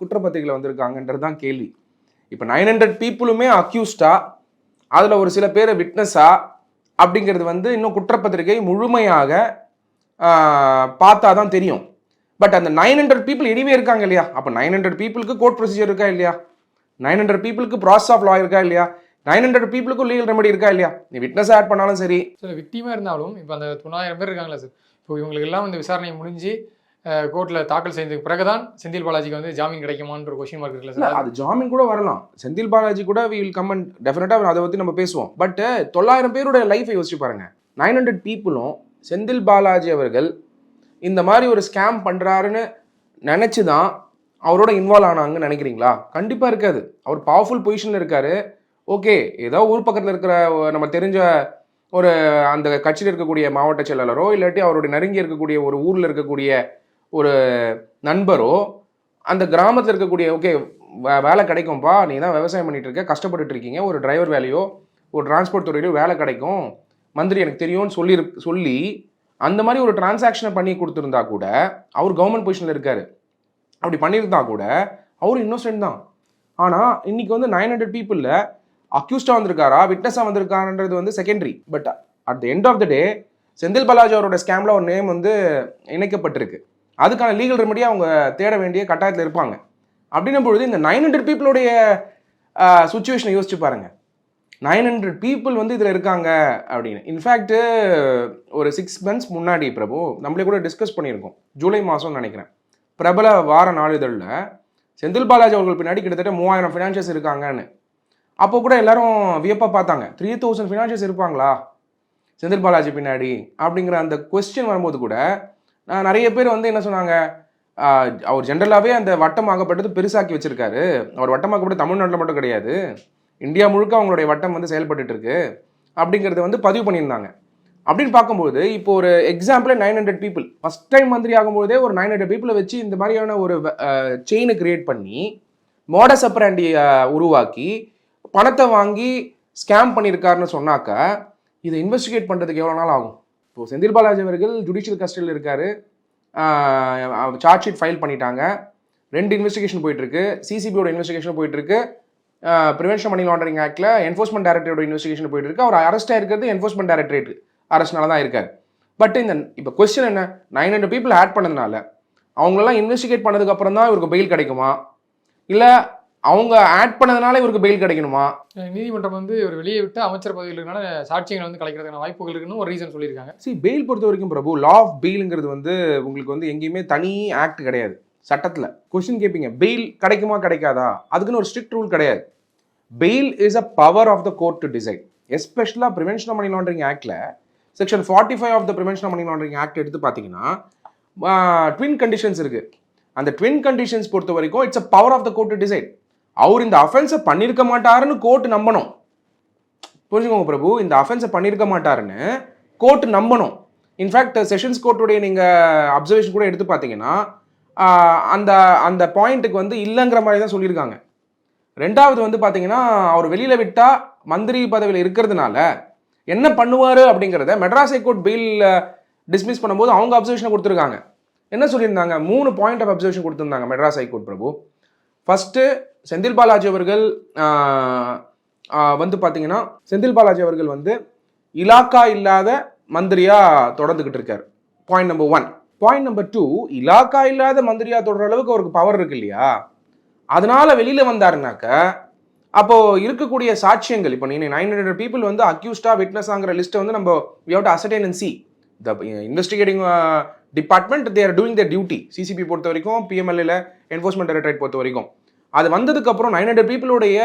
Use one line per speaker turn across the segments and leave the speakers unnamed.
குற்றப்பத்திரிகையில் வந்திருக்காங்கன்றது தான் கேள்வி. இப்போ நைன் ஹண்ட்ரட் பீப்புளுமே அக்யூஸ்டா அதில் ஒரு சில பேர் விட்னஸா அப்படிங்கிறது வந்து இன்னும் குற்றப்பத்திரிகை முழுமையாக பார்த்தா தான் தெரியும். பட் அந்த நைன் ஹண்ட்ரட் பீப்புள் எனிவே இருக்காங்க இல்லையா? அப்போ நைன் ஹண்ட்ரட் பீப்புளுக்கு கோர்ட் ப்ரொசீஜர் இருக்கா இல்லையா? நைன் ஹண்ட்ரட் பீப்புளுக்கு ப்ராசஸ் ஆஃப் லா இருக்கா இல்லையா? நைன் ஹண்ட்ரட் பீப்புளுக்கும் லீகல் ரெமெடி இருக்கா இல்லையா? நீ விட்னஸ் ஆட் பண்ணாலும் சரி.
சில விக்டிமாக இருந்தாலும் இப்போ அந்த தொண்ணாயிரம் பேர் இருக்காங்களா சார் இப்போ இவங்களுக்கு எல்லாம் வந்து விசாரணை முடிஞ்சு கோர்ட்டில் தாக்கல் செய்ததுக்கு பிறகுதான் செந்தில் பாலாஜிக்கு வந்து ஜாமீன் கிடைக்குமான்ற ஒரு கொஸ்டின் மார்க் இருக்குல்ல சார்
அது ஜாமீன் கூட வரலாம். செந்தில் பாலாஜி கூட வில் கம் அண்ட் டெஃபினட்டாக அதை பற்றி நம்ம பேசுவோம். பட் தொள்ளாயிரம் பேரோட லைஃபை யோசிச்சு பாருங்க. நைன் ஹண்ட்ரட் பீப்புளும் செந்தில் பாலாஜி அவர்கள் இந்த மாதிரி ஒரு ஸ்கேம் பண்ணுறாருன்னு நினச்சி தான் அவரோட இன்வால்வ் ஆனாங்கன்னு நினைக்கிறீங்களா? கண்டிப்பாக இருக்காது. அவர் பவர்ஃபுல் பொசிஷனில் இருக்காரு. ஓகே ஏதோ ஊர் பக்கத்தில் இருக்கிற நம்ம தெரிஞ்ச ஒரு அந்த கட்சியில் இருக்கக்கூடிய மாவட்ட செயலாளரோ இல்லாட்டி அவருடைய நெருங்கி இருக்கக்கூடிய ஒரு ஊரில் இருக்கக்கூடிய ஒரு நண்பரோ அந்த கிராமத்தில் இருக்கக்கூடிய ஓகே வேலை கிடைக்கும்ப்பா நீ தான் விவசாயம் பண்ணிட்டு இருக்க கஷ்டப்பட்டுட்டு இருக்கீங்க ஒரு டிரைவர் வேலையோ ஒரு டிரான்ஸ்போர்ட் துறையிலோ வேலை கிடைக்கும் மந்திரி எனக்கு தெரியும்னு சொல்லி சொல்லி அந்த மாதிரி ஒரு டிரான்சாக்ஷனை பண்ணி கொடுத்துருந்தா கூட அவர் கவர்மெண்ட் பொசிஷனில் இருக்கார். அப்படி பண்ணியிருந்தா கூட அவர் இன்னோசென்ட் தான். ஆனால் இன்னைக்கு வந்து நைன் ஹண்ட்ரட் பீப்புளில் அக்யூஸ்டாக வந்திருக்காரா விட்னஸாக வந்திருக்காருன்றது வந்து secondary but at the end of the day Senthil Balaji அவரோட ஸ்கேமில் ஒரு நேம் வந்து இணைக்கப்பட்டிருக்கு. அதுக்கான லீகல் ரெமடியை அவங்க தேட வேண்டிய கட்டாயத்தில் இருப்பாங்க. அப்படின்னும் பொழுது இந்த நைன் ஹண்ட்ரட் பீப்புளுடைய சுச்சுவேஷனை யோசிச்சு பாருங்கள் நைன் ஹண்ட்ரட் பீப்புள் வந்து இதில் இருக்காங்க அப்படின்னு. இன்ஃபேக்ட்டு ஒரு சிக்ஸ் மந்த்ஸ் முன்னாடி பிரபு நம்மளே கூட டிஸ்கஸ் பண்ணியிருக்கோம். ஜூலை மாதம்னு நினைக்கிறேன். பிரபல வார நாளிதழில் செந்தில் பாலாஜி அவர்கள் பின்னாடி கிட்டத்தட்ட மூவாயிரம் ஃபினான்ஷியர்ஸ் இருக்காங்கன்னு. அப்போ கூட எல்லாரும் வியப்பாக பார்த்தாங்க. த்ரீ தௌசண்ட் ஃபினான்ஷியர்ஸ் இருப்பாங்களா? செந்தில் பாலாஜி பின்னாடி அப்படிங்கிற அந்த கொஸ்டின் வரும்போது கூட நிறைய பேர் வந்து என்ன சொன்னாங்க? அவர் ஜென்ரலாகவே அந்த வட்டம் ஆகப்பட்டது பெருசாக்கி வச்சிருக்காரு. அவர் வட்டமாக்கப்பட்டது தமிழ்நாட்டில் மட்டும் கிடையாது. இந்தியா முழுக்க அவங்களுடைய வட்டம் வந்து செயல்பட்டு இருக்கு அப்படிங்கிறத வந்து பதிவு பண்ணியிருந்தாங்க. அப்படின்னு பார்க்கும்போது இப்போ ஒரு example nine hundred people first time மந்திரி ஆகும்போதே ஒரு நைன் ஹண்ட்ரட் பீப்புளை வச்சு இந்த மாதிரியான ஒரு செயினை கிரியேட் பண்ணி மோடஸ் அப்ராண்டி உருவாக்கி பணத்தை வாங்கி ஸ்கேம் பண்ணியிருக்காருன்னு சொன்னாக்கா இதை இன்வெஸ்டிகேட் பண்ணுறதுக்கு எவ்வளோ நாள் ஆகும்? இப்போது செந்தில் பாலாஜி அவர்கள் ஜுடிஷியல் கஸ்டடியில் இருக்கார். சார்ஜ் ஷீட் ஃபைல் பண்ணிட்டாங்க. ரெண்டு இன்வெஸ்டிகேஷன் போயிட்டு இருக்கு சிசிபியோட இன்வெஸ்டிகேஷன் போயிட்டு இருக்கு ப்ரிவென்ஷன் மணி லாண்டரிங் ஆக்டில் என்ஃபோர்ஸ்மெண்ட் டைரக்டரோட இன்வெஸ்டிகேஷன் போயிட்டு இருக்கு அவர் அரெஸ்ட் ஆயிருக்கிறது என்ஃபோர்ஸ்மெண்ட் டைரக்டரேட் அரெஸ்ட்னால தான் இருக்கார். பட் இந்த இப்போ கொஸ்டின் என்ன? நைன் ஹண்ட்ரட் பீப்புள் ஆட் பண்ணதுனால அவங்களெல்லாம் இன்வெஸ்டிகேட் பண்ணதுக்கப்புறம் தான் இவருக்கு பெயில் கிடைக்குமா? இல்லை அவங்க ஆட் பண்ணதுனால இவருக்கு பெயில் கிடைக்கணுமா?
நீதிமன்றம் வந்து ஒரு வெளியே விட்டு அமைச்சர் பதவியில் இருக்கனால சாட்சியங்களை வந்து கலைக்கிறதுக்கான வாய்ப்புகள் இருக்குன்னு ஒரு ரீசன் சொல்லியிருக்காங்க.
சி பெயில் பொறுத்த வரைக்கும் பிரபு லா ஆஃப் பெயிலுங்கிறது வந்து உங்களுக்கு வந்து எங்கேயுமே தனி ஆக்ட் கிடையாது. சட்டத்தில். கொஸ்டின் கேட்பீங்க பெயில் கிடைக்குமா கிடைக்காதா? அதுக்குன்னு ஒரு ஸ்ட்ரிக்ட் ரூல் கிடையாது. Bail is a power of the court to decide எஸ்பெஷலாக prevention of money laundering ஆக்டில் section forty five of the prevention of money laundering act எடுத்து பார்த்தீங்கன்னா ட்வின் கண்டிஷன்ஸ் இருக்குது அந்த ட்வின் கண்டிஷன்ஸ் பொறுத்த வரைக்கும் it's a power of the court to decide அவர் இந்த அஃபென்ஸை பண்ணியிருக்க மாட்டாருன்னு கோர்ட் நம்பணும். புரிஞ்சுக்கோங்க பிரபு இந்த அஃபென்ஸை பண்ணியிருக்க மாட்டாருன்னு கோர்ட் நம்பணும். இன்ஃபேக்ட் செஷன்ஸ் கோர்ட்டுடைய நீங்கள் அப்சர்வேஷன் கூட எடுத்து பார்த்தீங்கன்னா அந்த அந்த பாயிண்ட்டுக்கு வந்து இல்லைங்கிற மாதிரி தான் சொல்லியிருக்காங்க. ரெண்டாவது வந்து பார்த்தீங்கன்னா அவர் வெளியில் விட்டால் மந்திரி பதவியில் இருக்கிறதுனால என்ன பண்ணுவார் அப்படிங்கிறத மெட்ராஸ் ஹைகோர்ட் பெயில் டிஸ்மிஸ் பண்ணும்போது அவங்க அப்சர்வேஷனை கொடுத்துருக்காங்க. என்ன சொல்லியிருந்தாங்க? மூணு பாயிண்ட் ஆஃப் அப்சர்வேஷன் கொடுத்துருந்தாங்க Madras high court Prabhu. First Senthil Balaji அவர்கள் வந்து பார்த்தீங்கன்னா செந்தில் பாலாஜி அவர்கள் வந்து இலாக்கா இல்லாத மந்திரியாக தொடர்ந்துக்கிட்டு இருக்கார். Point number one point number two இலாக்கா இல்லாத மந்திரியா தொடர அளவுக்கு அவருக்கு பவர் இருக்கு இல்லையா? அதனால வெளியில் வந்தாருனாக்க அப்போது இருக்கக்கூடிய சாட்சியங்கள் இப்போ நீங்க நைன் ஹண்ட்ரட் பீப்புள் வந்து அக்யூஸ்டா விட்னஸாங்கிற லிஸ்ட்டை வந்து நம்ம we have to ascertain and see the investigating department they're doing the duty CCB பொறுத்த வரைக்கும் பிஎம்எல்ஏல என்ஃபோர்ஸ்மெண்ட் டைரக்டரேட் பொறுத்த வரைக்கும் அது வந்ததுக்கப்புறம் நைன் ஹண்ட்ரட் பீப்புளுடைய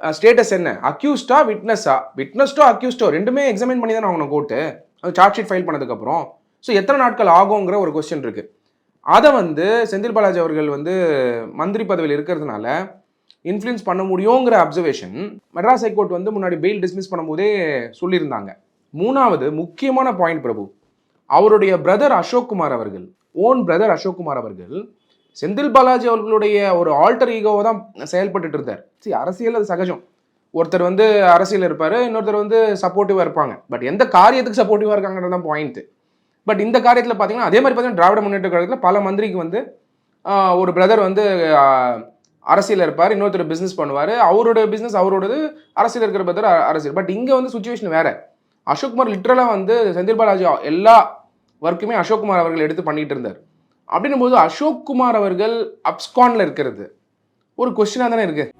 ஸ்டேட்டஸ் என்ன? அக்யூஸ்டா விட்னஸா விட்னஸ்டோ அக்யூஸ்டோ ரெண்டுமே எக்ஸாமின் பண்ணி தான் ஆகணும் கோர்ட்டு அது சார்ஜ் ஷீட் ஃபைல் பண்ணதுக்கப்புறம். ஸோ எத்தனை நாட்கள் ஆகுங்கிற ஒரு கொஸ்டின் இருக்கு. அதை வந்து செந்தில் பாலாஜி அவர்கள் வந்து மந்திரி பதவியில் இருக்கிறதுனால இன்ஃப்ளூயன்ஸ் பண்ண முடியுங்கிற அப்சர்வேஷன் மெட்ராஸ் ஹைகோர்ட் வந்து முன்னாடி பெயில் டிஸ்மிஸ் பண்ணும்போதே சொல்லியிருந்தாங்க. மூணாவது முக்கியமான பாயிண்ட் பிரபு. அவருடைய பிரதர் அசோக் குமார் அவர்கள் ஓன் பிரதர் அசோக் குமார் அவர்கள் செந்தில் பாலாஜி அவர்களுடைய ஒரு ஆல்டர் ஈகோவை தான் செயல்பட்டு இருந்தார். சரி அரசியல் அது சகஜம். ஒருத்தர் வந்து அரசியல் இருப்பார் இன்னொருத்தர் வந்து சப்போர்ட்டிவாக இருப்பாங்க. பட் எந்த காரியத்துக்கு சப்போர்ட்டிவாக இருக்காங்கிறது தான் பாயிண்ட்டு பட் இந்த காரியத்தில் பார்த்தீங்கன்னா அதே மாதிரி பார்த்தீங்கன்னா திராவிட முன்னேற்ற கழகத்தில் பல மந்திரிக்கு வந்து ஒரு பிரதர் வந்து அரசியல் இருப்பார் இன்னொருத்தர் பிஸ்னஸ் பண்ணுவார். அவரோட பிஸ்னஸ் அவரோடது அரசியல் இருக்கிற பிரதர் அரசியல். பட் இங்கே வந்து சுச்சுவேஷன் வேறு. அசோக்குமார் லிட்ரலாக வந்து செந்தில் பாலாஜி எல்லா ஒர்க்குமே அசோக்குமார் அவர்கள் எடுத்து பண்ணிகிட்டு இருந்தார். அப்படின்னும் போது அசோக் குமார் அவர்கள் அப்ஸ்கான்ல இருக்கிறது. ஒரு கொஸ்டினாக தானே இருக்குது